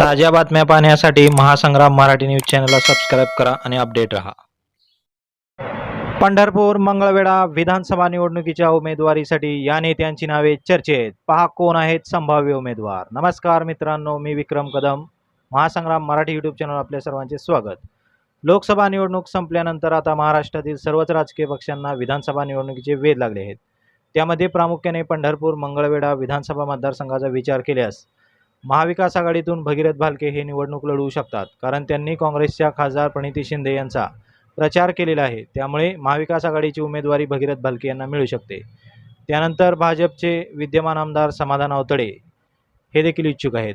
ताज्या बातम्या पाहण्यासाठी महासंग्राम मराठी न्यूज चॅनलला सबस्क्राईब करा आणि अपडेट रहा. पंढरपूर मंगळवेढा विधानसभा निवडणुकीच्या उमेदवारीसाठी या नेत्यांची नावे चर्चेत. पहा कोण आहेत संभाव्य उमेदवार. नमस्कार मित्रांनो मी विक्रम कदम. महासंग्राम मराठी यूट्यूब चॅनल आपल्या सर्वांचे स्वागत. लोकसभा निवडणूक संपल्यानंतर आता महाराष्ट्रातील सर्वच राजकीय पक्षांना विधानसभा निवडणुकीचे वेध लागले आहेत. त्यामध्ये प्रामुख्याने पंढरपूर मंगळवेढा विधानसभा मतदारसंघाचा विचार केल्यास महाविकास आघाडीतून भगीरथ भालके हे निवडणूक लढवू शकतात कारण त्यांनी काँग्रेसच्या खासदार प्रणिती शिंदे यांचा प्रचार केलेला आहे. त्यामुळे महाविकास आघाडीची उमेदवारी भगीरथ भालके यांना मिळू शकते. त्यानंतर भाजपचे विद्यमान आमदार समाधान अवतडे हे देखील इच्छुक आहेत.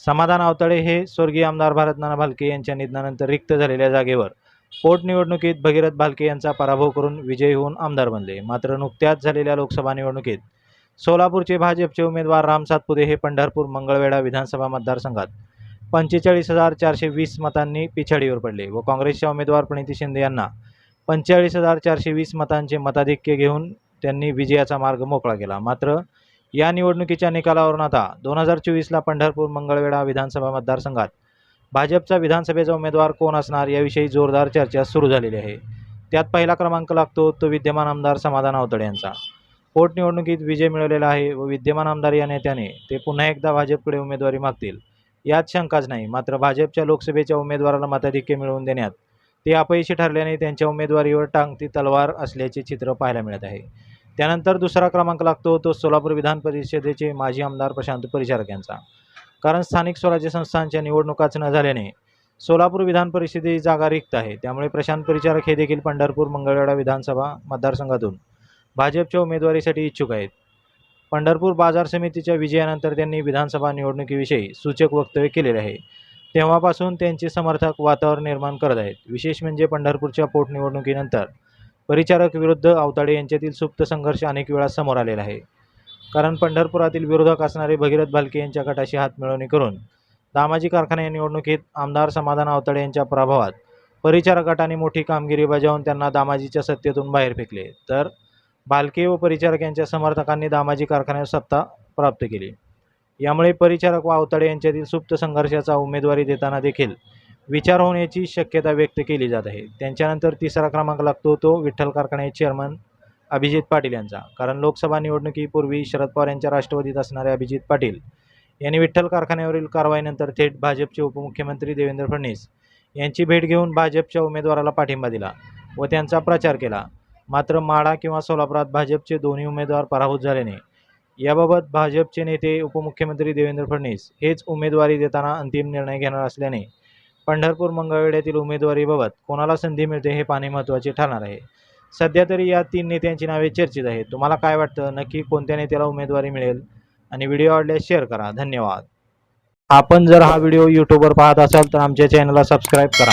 समाधान अवतडे हे स्वर्गीय आमदार भारतनाना भालके यांच्या निधनानंतर रिक्त झालेल्या जागेवर पोटनिवडणुकीत भगीरथ भालके यांचा पराभव करून विजयी होऊन आमदार बनले. मात्र नुकत्याच झालेल्या लोकसभा निवडणुकीत सोलापूरचे भाजपचे उमेदवार राम सातपुते हे पंढरपूर मंगळवेढा विधानसभा मतदारसंघात पंचेचाळीस हजार चारशे वीस मतांनी पिछाडीवर पडले व काँग्रेसच्या उमेदवार प्रणिती शिंदे यांना पंचेचाळीस हजार चारशे वीस मतांचे मताधिक्य घेऊन त्यांनी विजयाचा मार्ग मोकळा केला. मात्र या निवडणुकीच्या निकालावरून आता दोन हजार चोवीसला पंढरपूर मंगळवेढा विधानसभा मतदारसंघात भाजपचा विधानसभेचा उमेदवार कोण असणार याविषयी जोरदार चर्चा सुरू झालेली आहे. त्यात पहिला क्रमांक लागतो तो विद्यमान आमदार समाधान आवतडे यांचा. पोटनिवडणुकीत विजय मिळवलेला आहे व विद्यमान आमदार या नेत्याने ते पुन्हा एकदा भाजपकडे उमेदवारी मागतील. यात शंकाच नाही मात्र भाजपच्या लोकसभेच्या उमेदवाराला मताधिक्य मिळवून देण्यात ते अपयशी ठरल्याने त्यांच्या उमेदवारीवर टांगती तलवार असल्याचे चित्र पाहायला मिळत आहे. त्यानंतर दुसरा क्रमांक लागतो तो सोलापूर विधान परिषदेचे माजी आमदार प्रशांत परिचारक यांचा. कारण स्थानिक स्वराज्य संस्थांच्या निवडणुकाच न झाल्याने सोलापूर विधान परिषदेची जागा रिक्त आहे. त्यामुळे प्रशांत परिचारक हे देखील पंढरपूर मंगळवेढा विधानसभा मतदारसंघातून भाजपच्या उमेदवारीसाठी इच्छुक आहेत. पंढरपूर बाजार समितीच्या विजयानंतर त्यांनी विधानसभा निवडणुकीविषयी सूचक वक्तव्य केलेले आहे. तेव्हापासून त्यांचे समर्थक वातावरण निर्माण करत आहेत. विशेष म्हणजे पंढरपूरच्या पोटनिवडणुकीनंतर परिचारक विरुद्ध अवताडे यांच्यातील सुप्त संघर्ष अनेक वेळा समोर आलेला आहे. कारण पंढरपुरातील विरोधक असणारे भगीरथ भालके यांच्या गटाशी हातमिळवणी करून दामाजी कारखाना या निवडणुकीत आमदार समाधान अवताडे यांच्या प्रभावात परिचारक गटाने मोठी कामगिरी बजावून त्यांना दामाजीच्या सत्तेतून बाहेर फेकले. तर भालके व परिचारक यांच्या समर्थकांनी दामाजी कारखान्यावर सत्ता प्राप्त केली. यामुळे परिचारक व आवताडे यांच्यातील सुप्त संघर्षाचा उमेदवारी देताना देखील विचार होण्याची शक्यता व्यक्त केली जात आहे. त्यांच्यानंतर तिसरा क्रमांक लागतो तो विठ्ठल कारखान्याचे चेअरमन अभिजित पाटील यांचा. कारण लोकसभा निवडणुकीपूर्वी शरद पवार यांच्या राष्ट्रवादीत असणारे अभिजित पाटील यांनी विठ्ठल कारखान्यावरील कारवाईनंतर थेट भाजपचे उपमुख्यमंत्री देवेंद्र फडणवीस यांची भेट घेऊन भाजपच्या उमेदवाराला पाठिंबा दिला व त्यांचा प्रचार केला. मात्र माढा किंवा सोलापुरात भाजपचे दोन्ही उमेदवार पराभूत झाल्याने याबाबत भाजपचे नेते उपमुख्यमंत्री देवेंद्र फडणवीस हेच उमेदवारी देताना अंतिम निर्णय घेणार असल्याने पंढरपूर मंगळवेड्यातील उमेदवारीबाबत कोणाला संधी मिळते हे पाहणे महत्त्वाचे ठरणार आहे. सध्या तरी या तीन नेत्यांची नावे चर्चेत आहेत. तुम्हाला काय वाटतं? नक्की कोणत्या नेत्याला उमेदवारी मिळेल? आणि व्हिडिओ आवडल्यास शेअर करा. धन्यवाद. आपण जर हा व्हिडिओ यूट्यूबवर पाहत असाल तर आमच्या चॅनलला सबस्क्राईब करा.